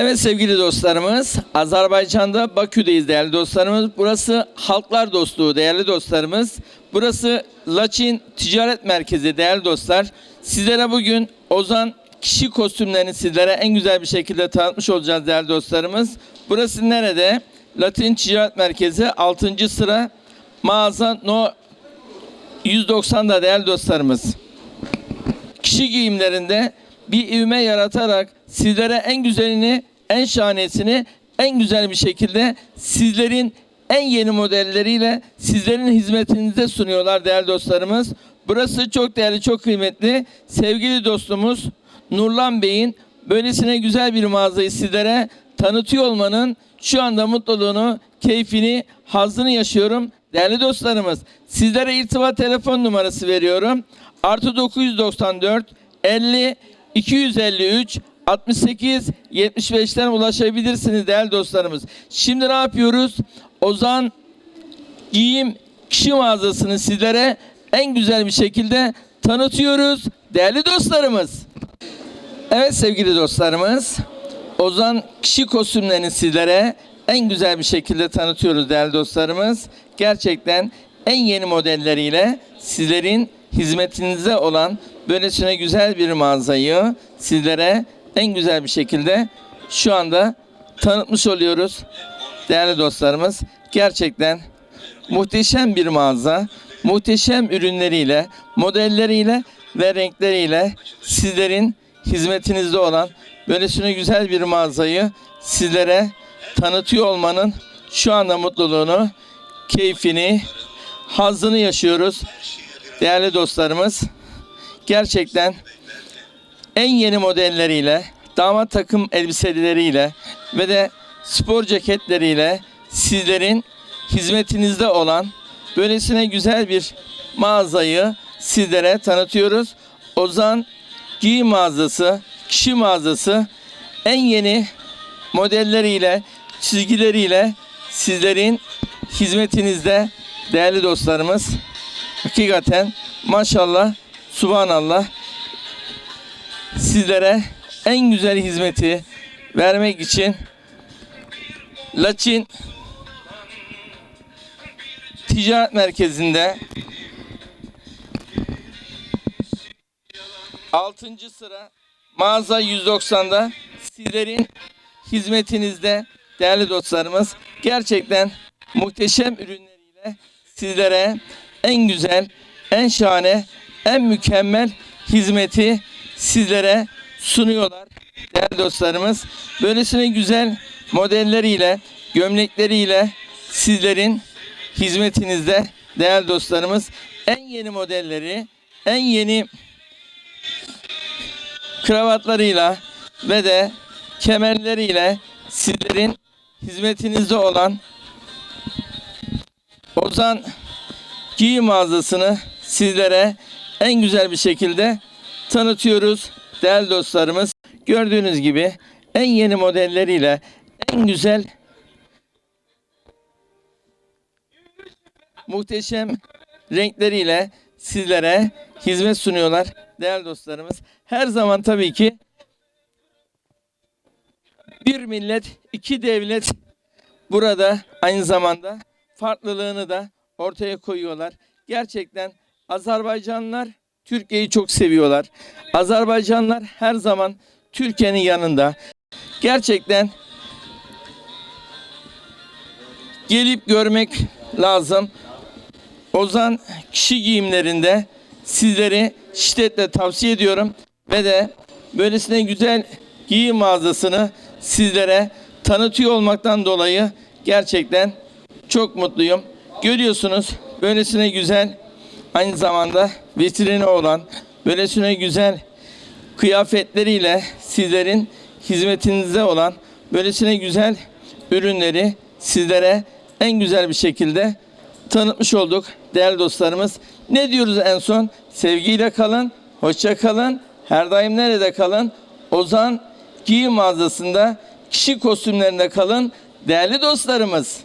Evet sevgili dostlarımız, Azerbaycan'da Bakü'deyiz değerli dostlarımız. Burası Halklar Dostluğu değerli dostlarımız. Burası Laçin Ticaret Merkezi değerli dostlar. Sizlere bugün Ozan kişi kostümlerini sizlere en güzel bir şekilde tanıtmış olacağız değerli dostlarımız. Burası nerede? Latin Ticaret Merkezi 6. sıra mağaza No 190'da değerli dostlarımız kişi giyimlerinde bir ivme yaratarak sizlere en güzelini, en şahanesini en güzel bir şekilde sizlerin en yeni modelleriyle sizlerin hizmetinize sunuyorlar değerli dostlarımız. Burası çok değerli, çok kıymetli. Sevgili dostumuz Nurlan Bey'in böylesine güzel bir mağazayı sizlere tanıtıyor olmanın şu anda mutluluğunu, keyfini, hazzını yaşıyorum. Değerli dostlarımız, sizlere irtibat telefon numarası veriyorum. Artı 994 50 253 68 75'ten ulaşabilirsiniz değerli dostlarımız. Şimdi ne yapıyoruz? Ozan giyim kişi mağazasını sizlere en güzel bir şekilde tanıtıyoruz değerli dostlarımız. Evet sevgili dostlarımız, Ozan kişi kostümlerini sizlere en güzel bir şekilde tanıtıyoruz değerli dostlarımız. Gerçekten en yeni modelleriyle sizlerin hizmetinize olan böylesine güzel bir mağazayı sizlere en güzel bir şekilde şu anda tanıtmış oluyoruz değerli dostlarımız. Gerçekten muhteşem bir mağaza, muhteşem ürünleriyle, modelleriyle ve renkleriyle sizlerin hizmetinizde olan böylesine güzel bir mağazayı sizlere tanıtıyor olmanın şu anda mutluluğunu, keyfini, hazzını yaşıyoruz. Değerli dostlarımız, gerçekten en yeni modelleriyle, damat takım elbiseleriyle ve de spor ceketleriyle sizlerin hizmetinizde olan böylesine güzel bir mağazayı sizlere tanıtıyoruz. Ozan giyim mağazası, kişi mağazası en yeni modelleriyle, çizgileriyle sizlerin hizmetinizde değerli dostlarımız. Hakikaten maşallah, subhanallah sizlere en güzel hizmeti vermek için Laçin Ticaret Merkezi'nde 6. sıra mağaza 190'da sizlerin hizmetinizde değerli dostlarımız gerçekten muhteşem ürünleriyle sizlere en güzel, en şahane, en mükemmel hizmeti sizlere sunuyorlar değerli dostlarımız. Böylesine güzel modelleriyle, gömlekleriyle sizlerin hizmetinizde değerli dostlarımız en yeni modelleri, en yeni kravatlarıyla ve de kemerleriyle sizlerin hizmetinizde olan Ozan giyim mağazasını sizlere en güzel bir şekilde tanıtıyoruz değerli dostlarımız. Gördüğünüz gibi en yeni modelleriyle en güzel muhteşem renkleriyle sizlere hizmet sunuyorlar değerli dostlarımız. Her zaman tabii ki bir millet, iki devlet burada aynı zamanda farklılığını da ortaya koyuyorlar. Gerçekten Azerbaycanlılar Türkiye'yi çok seviyorlar. Azerbaycanlılar her zaman Türkiye'nin yanında. Gerçekten gelip görmek lazım. Ozan kişi giyimlerinde sizleri şiddetle tavsiye ediyorum ve de böylesine güzel giyim mağazasını sizlere tanıtıyor olmaktan dolayı gerçekten çok mutluyum. Görüyorsunuz böylesine güzel aynı zamanda vitrini olan böylesine güzel kıyafetleriyle sizlerin hizmetinizde olan böylesine güzel ürünleri sizlere en güzel bir şekilde tanıtmış olduk değerli dostlarımız. Ne diyoruz en son? Sevgiyle kalın, hoşça kalın, her daim nerede kalın? Ozan giyim mağazasında kişi kostümlerinde kalın değerli dostlarımız.